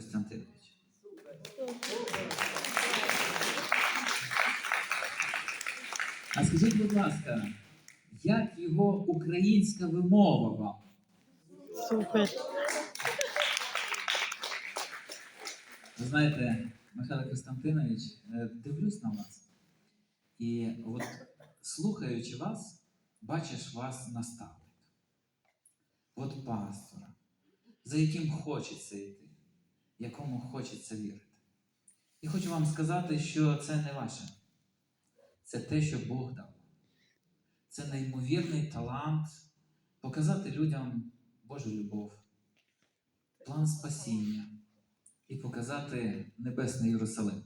Костянтинович. А скажіть, будь ласка, як його українська вимова вам? Супер. Ви знаєте, Михайло Костянтинович, е, дивлюсь на вас. І от слухаючи вас, бачиш вас наставника. От пастора, за яким хочеться йти, якому хочеться вірити. І хочу вам сказати, що це не ваше. Це те, що Бог дав. Це неймовірний талант показати людям Божу любов, план спасіння і показати Небесний Єрусалим.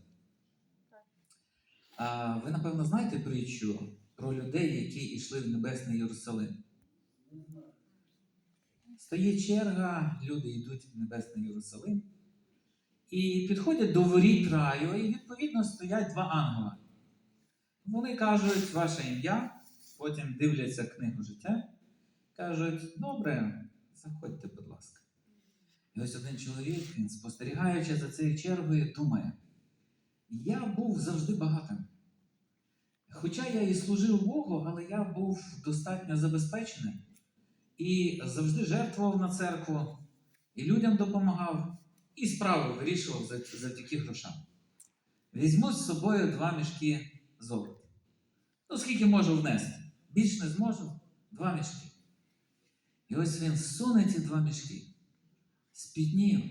А ви, напевно, знаєте притчу про людей, які йшли в Небесний Єрусалим. Стає черга, люди йдуть в Небесний Єрусалим і підходять до воріт раю, і відповідно стоять два ангела. Вони кажуть ваше ім'я, потім дивляться книгу життя, кажуть: добре, заходьте, будь ласка. І ось один чоловік, він спостерігаючи за цією чергою, думає: я був завжди багатим. Хоча я і служив Богу, але я був достатньо забезпечений і завжди жертвував на церкву, і людям допомагав, і справи вирішував завдяки грошам. Візьму з собою два мішки золота. Ну, скільки можу внести? Більш не зможу, два мішки. І ось він суне ці два мішки спітнів,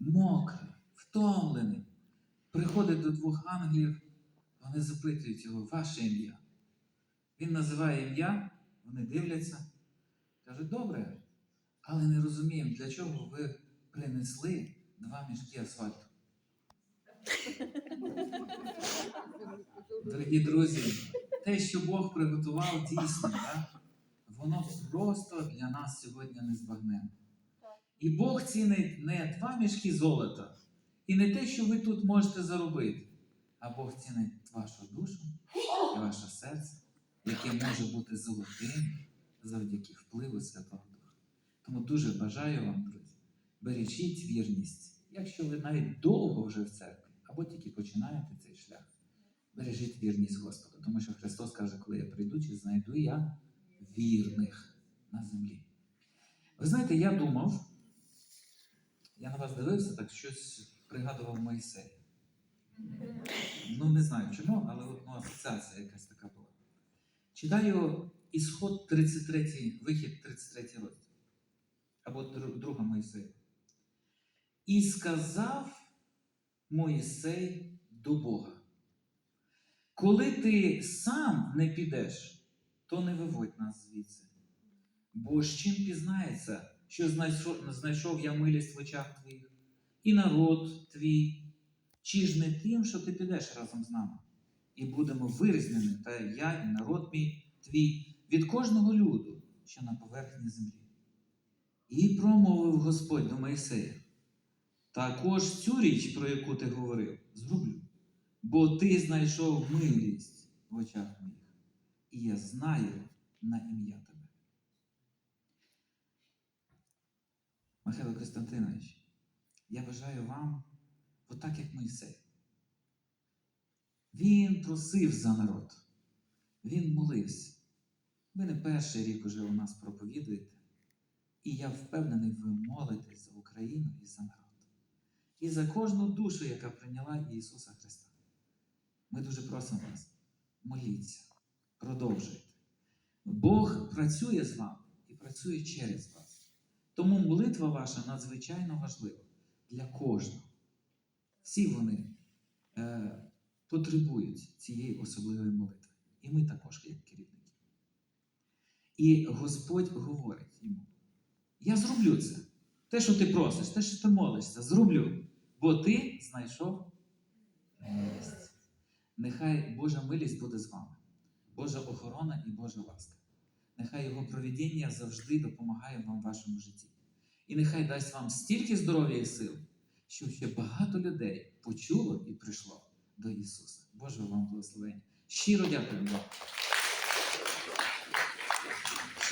мокрий, втомлений, приходить до двох ангелів, вони запитують його, ваше ім'я. Він називає ім'я, вони дивляться, кажуть, добре, але не розуміємо, для чого ви принесли два мішки асфальту. Дорогі друзі, те, що Бог приготував дійсно, так? воно просто для нас сьогодні не збагнено. І Бог цінить не два мішки золота, і не те, що ви тут можете заробити, а Бог цінить вашу душу і ваше серце, яке може бути золотим завдяки впливу Святого Духа. Тому дуже бажаю вам, друзі, бережіть вірність, якщо ви навіть довго вже в церкві, або тільки починаєте цей шлях. Бережіть вірність Господу, тому що Христос каже, коли я прийду, чи знайду я вірних на землі. Ви знаєте, я думав, я на вас дивився, так щось пригадував Моїсея. Ну, не знаю чому, але ну, асоціація якась така була. Читаю ісход 33, вихід 33 розділ. Або друга Моїсея. І сказав Моїсей до Бога. Коли ти сам не підеш, то не виводь нас звідси. Бо з чим пізнається, що знайшов, я милість в очах твоїх, і народ твій, чи ж не тим, що ти підеш разом з нами, і будемо вирізнені, та я, і народ мій твій, від кожного люду, що на поверхні землі. І промовив Господь до Моїсея. Також цю річ, про яку ти говорив, зроблю, бо ти знайшов милість в очах моїх, і я знаю на ім'я тебе. Михайло Костянтинович, я бажаю вам, отак як Мойсей. Він просив за народ, він молився. Ви не перший рік уже у нас проповідуєте, і я впевнений, ви молитесь за Україну і за народ. І за кожну душу, яка прийняла Ісуса Христа. Ми дуже просимо вас, моліться, продовжуйте. Бог працює з вами і працює через вас. Тому молитва ваша надзвичайно важлива для кожного. Всі вони е, потребують цієї особливої молитви. І ми також, як керівники. І Господь говорить йому: Я зроблю це. Те, що ти просиш, те, що ти молишся, зроблю. Бо ти знайшов милість. Нехай Божа милість буде з вами, Божа охорона і Божа ласка. Нехай Його провідіння завжди допомагає вам в вашому житті. І нехай дасть вам стільки здоров'я і сил, щоб ще багато людей почуло і прийшло до Ісуса. Боже вам благословення. Щиро дякую вам.